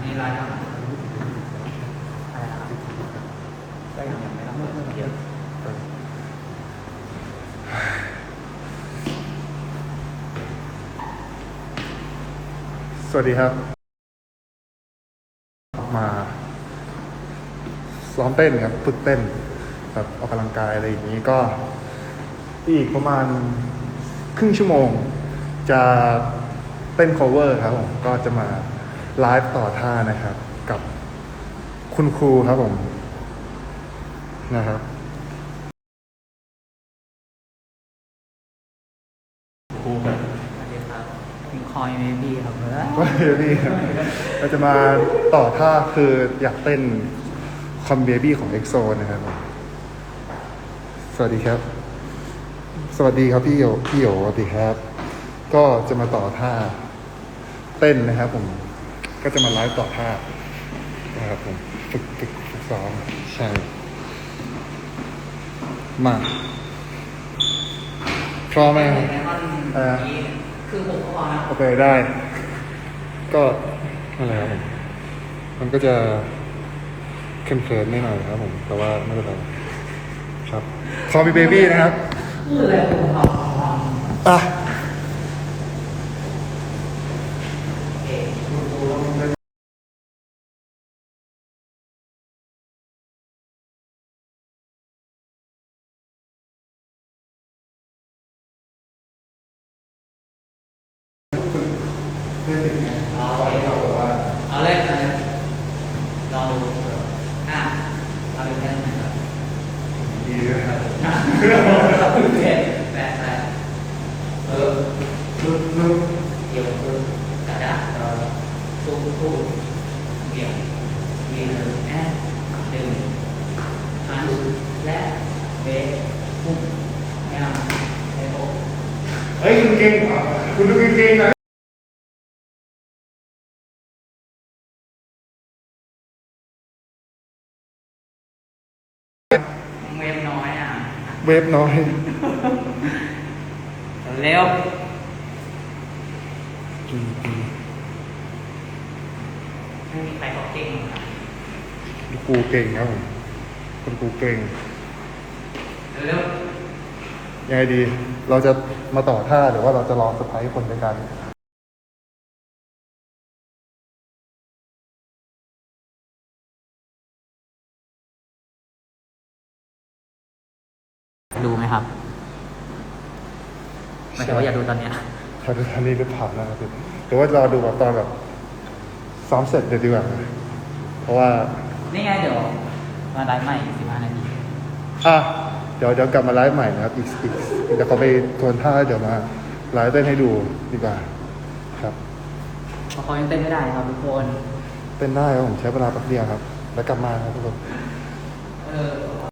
ไงนี่ไลน์ครับอะไรนะครับก็ยังไม่ต้องเยอะสวัสดีครับ มาซ้อมเต้นครับฝึกเต้นแบบออกกำลังกายอะไรอย่างนี้ก็ อีกประมาณครึ่งชั่วโมง จะเต้น cover ครับผมก็จะมา ไลฟ์ต่อท่านะครับ กับคุณครูครับผมนะครับครูครับสวัสดีครับมีคอยเมบี้ครับเพื่อนก็เดี๋ยวนี้ครับเราจะมาต่อท่าคืออยากเต้นคอมเบบี้ของเอ็กโซนะครับสวัสดีครับ สวัสดีครับพี่โยพี่โยสวัสดีครับ ก็จะมาต่อท่าเต้นนะครับผม ก็จะมาไลฟ์ต่อท่านะครับผมฝึกฝึกฝึกซ้อมใช่ มาพร้อมไหมครับไดมอนด์นี้คือผมก็พอนะโอเคได้ ก็อะไรครับผมมันก็จะเขินๆนิดหน่อยครับผมแต่ว่าไม่เป็นไรครับคอมีเบบี้นะครับ คืออะไรผมพออะ พื่อนเอาไว้เลยเอาแรกกันเลยลองดูอะเอาดูแค่ไหนครับดีด้วยครับโอเคแปดแปดเออลุกลุกเดี๋ยวคือกระดาษเราตู้ตู้เบี่ยงเบี่ยงแอดหนดึงหันและเบรกพุ่งยามเทโอเฮ้ยคุณเก่งเหรอคุณดูเก่งน่อ วฟน้อย เร็วไม่มีใครเขาเก่งหรอกคุณครูเก่งครับผมคุณครูเก่งเร็วยังไงดี เราจะมาต่อท่าหรือว่าเราจะรอสไพรส์คนด้วยกัน ดูไหมครับไม่ใช่ว่าอย่าดูตอนเนี้ยเขาดูท่านี้หรือเปล่านะครับหรือว่ารอดูแบบตอนแบบซ้อมเสร็จเดี๋ยวดีกว่าเพราะว่า นี่ไงเดี๋ยวมาไลฟ์ใหม่อีกสิบห้านาที อะ เดี๋ยวเดี๋ยวกลับมาไลฟ์ใหม่นะครับ อีกอีกเดี๋ยวเขาไปทวนท่าเดี๋ยวมาไลฟ์เต้นให้ดูดีกว่า ครับ เพราะเขายังเต้นไม่ได้ครับทุกคน เต้นได้ครับผมใช้เวลาแป๊บเดียวครับ แล้วกลับมาครับทุกคน เออ